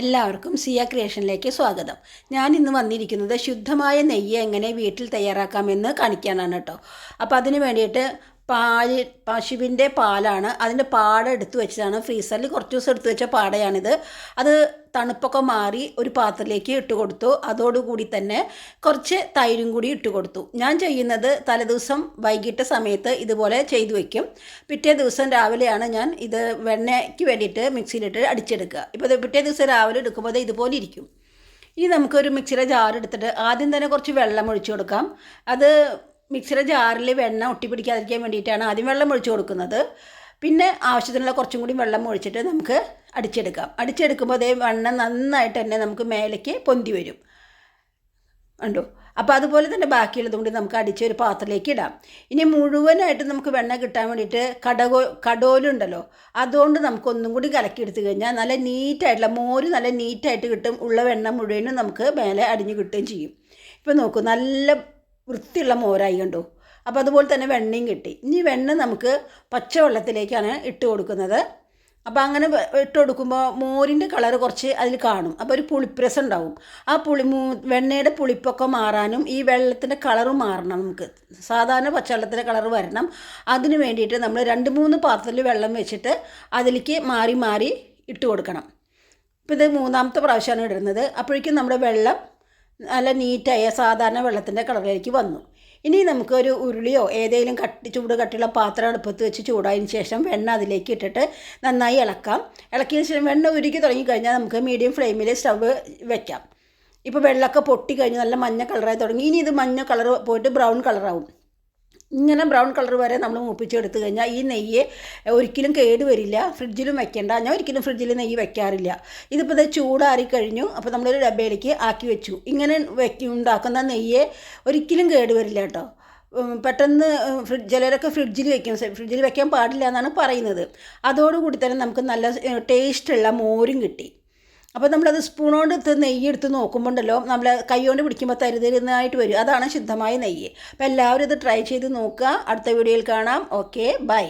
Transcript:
എല്ലാവർക്കും സിയ ക്രിയേഷനിലേക്ക് സ്വാഗതം. ഞാൻ ഇന്ന് വന്നിരിക്കുന്നത് ശുദ്ധമായ നെയ്യ് എങ്ങനെ വീട്ടിൽ തയ്യാറാക്കാമെന്ന് കാണിക്കാനാണ് കേട്ടോ. അപ്പോൾ അതിന് വേണ്ടിയിട്ട് പാൽ പശുവിന്റെ പാലാണ്. അതിന്റെ പാട എടുത്തു വെച്ചതാണ്. ഫ്രീസറിൽ കുറച്ച് ദിവസം എടുത്തു വെച്ച പാടയാണിത്. അത് തണുപ്പൊക്കെ മാറി ഒരു പാത്രത്തിലേക്ക് ഇട്ട് കൊടുത്തു. അതോടുകൂടി തന്നെ കുറച്ച് തൈരും കൂടി ഇട്ട് കൊടുത്തു. ഞാൻ ചെയ്യുന്നത് തലേദിവസം വൈകിട്ട് സമയത്ത് ഇതുപോലെ ചെയ്തു വയ്ക്കും പിറ്റേ ദിവസം രാവിലെയാണ് ഞാൻ ഇത് വെണ്ണയ്ക്ക് വേണ്ടിയിട്ട് മിക്സിയിലിട്ട് അടിച്ചെടുക്കുക. ഇപ്പോൾ പിറ്റേ ദിവസം രാവിലെ എടുക്കുമ്പോൾ ഇതുപോലെ ഇരിക്കും. ഇനി നമുക്കൊരു മിക്സിയുടെ ജാർ എടുത്തിട്ട് ആദ്യം തന്നെ കുറച്ച് വെള്ളം ഒഴിച്ചു കൊടുക്കാം. അത് മിക്സിയുടെ ജാറിൽ വെണ്ണ ഒട്ടിപ്പിടിക്കാതിരിക്കാൻ വേണ്ടിയിട്ടാണ് ആദ്യം വെള്ളം ഒഴിച്ചു കൊടുക്കുന്നത്. പിന്നെ ആവശ്യത്തിനുള്ള കുറച്ചും കൂടി വെള്ളം ഒഴിച്ചിട്ട് നമുക്ക് അടിച്ചെടുക്കാം. അടിച്ചെടുക്കുമ്പോൾ അതേ വെണ്ണ നന്നായിട്ട് തന്നെ നമുക്ക് മേലേക്ക് പൊന്തി വരും. ഉണ്ടോ അപ്പോൾ അതുപോലെ തന്നെ ബാക്കിയുള്ളത് കൂടി നമുക്ക് അടിച്ച് ഒരു പാത്രത്തിലേക്ക് ഇടാം. ഇനി മുഴുവനായിട്ട് നമുക്ക് വെണ്ണ കിട്ടാൻ വേണ്ടിയിട്ട് കടകോ കടോലുണ്ടല്ലോ. അതുകൊണ്ട് നമുക്കൊന്നും കൂടി കലക്കി എടുത്തു കഴിഞ്ഞാൽ നല്ല നീറ്റായിട്ടുള്ള മോര് നല്ല നീറ്റായിട്ട് കിട്ടും. ഉള്ള വെണ്ണ മുഴുവനും നമുക്ക് മേലെ അടിഞ്ഞ് കിട്ടുകയും ചെയ്യും. ഇപ്പോൾ നോക്കൂ നല്ല വൃത്തിയുള്ള മോരായി കണ്ടു. അപ്പോൾ അതുപോലെ തന്നെ വെണ്ണയും കിട്ടി. ഇനി വെണ്ണ നമുക്ക് പച്ചവെള്ളത്തിലേക്കാണ് ഇട്ട് കൊടുക്കുന്നത്. അപ്പോൾ അങ്ങനെ ഇട്ട് കൊടുക്കുമ്പോൾ മോരിന്റെ കളർ കുറച്ച് അതിൽ കാണും. അപ്പോൾ ഒരു പുളിപ്രസ് ഉണ്ടാവും. ആ പുളി വെണ്ണയുടെ പുളിപ്പൊക്കെ മാറാനും ഈ വെള്ളത്തിന്റെ കളറ് മാറണം നമുക്ക്. സാധാരണ പച്ചവെള്ളത്തിന്റെ കളർ വരണം. അതിന് വേണ്ടിയിട്ട് നമ്മൾ രണ്ട് മൂന്ന് പാത്രത്തിൽ വെള്ളം വെച്ചിട്ട് അതിലേക്ക് മാറി മാറി ഇട്ട് കൊടുക്കണം. ഇപ്പോൾ ഇത് മൂന്നാമത്തെ പ്രാവശ്യമാണ് ഇടുന്നത്. അപ്പോഴേക്കും നമ്മുടെ വെള്ളം നല്ല നീറ്റായ സാധാരണ വെള്ളത്തിന്റെ കളറിലേക്ക് വന്നു. ഇനി നമുക്കൊരു ഉരുളിയോ ഏതെങ്കിലും കട്ടി ചൂട് കട്ടിയുള്ള പാത്രം അടുപ്പത്ത് വെച്ച് ചൂടായതിന് ശേഷം വെണ്ണ അതിലേക്ക് ഇട്ടിട്ട് നന്നായി ഇളക്കാം. ഇളക്കിയതിന് ശേഷം വെണ്ണ ഉരുക്കി തുടങ്ങിക്കഴിഞ്ഞാൽ നമുക്ക് മീഡിയം ഫ്ലെയിമിൽ സ്റ്റവ് വെക്കാം. ഇപ്പോൾ വെള്ളമൊക്കെ പൊട്ടി കഴിഞ്ഞ് നല്ല മഞ്ഞ കളറായി തുടങ്ങി. ഇനി ഇത് മഞ്ഞ കളർ പോയിട്ട് ബ്രൗൺ കളറാവും. ഇങ്ങനെ ബ്രൗൺ കളർ വരെ നമ്മൾ മൂപ്പിച്ചെടുത്ത് കഴിഞ്ഞാൽ ഈ നെയ്യ് ഒരിക്കലും കേട് വരില്ല. ഫ്രിഡ്ജിലും വെക്കേണ്ട. ഞാൻ ഒരിക്കലും ഫ്രിഡ്ജിൽ നെയ്യ് വെക്കാറില്ല. ഇതിപ്പോൾ ഇത് ചൂടാറി കഴിഞ്ഞു. അപ്പോൾ നമ്മളൊരു ഡബയിലേക്ക് ആക്കി വെച്ചു. ഇങ്ങനെ വെക്കി ഉണ്ടാക്കുന്ന നെയ്യ് ഒരിക്കലും കേട് വരില്ല കേട്ടോ. പെട്ടെന്ന് ഫ്രിഡ്ജ് ചിലരൊക്കെ ഫ്രിഡ്ജിൽ വെക്കും. ഫ്രിഡ്ജിൽ വെക്കാൻ പാടില്ല എന്നാണ് പറയുന്നത്. അതോടുകൂടി തന്നെ നമുക്ക് നല്ല ടേസ്റ്റുള്ള മോരും കിട്ടി. അപ്പോൾ നമ്മളത് സ്പൂണോണ്ട് എടുത്ത് നെയ്യ് എടുത്ത് നോക്കുമ്പോണ്ടല്ലോ നമ്മൾ കൈകൊണ്ട് പിടിക്കുമ്പോൾ തരുതരുന്നതായിട്ട് വരും. അതാണ് ശുദ്ധമായ നെയ്യ്. അപ്പോൾ എല്ലാവരും ഇത് ട്രൈ ചെയ്ത് നോക്കുക. അടുത്ത വീഡിയോയിൽ കാണാം. Okay bye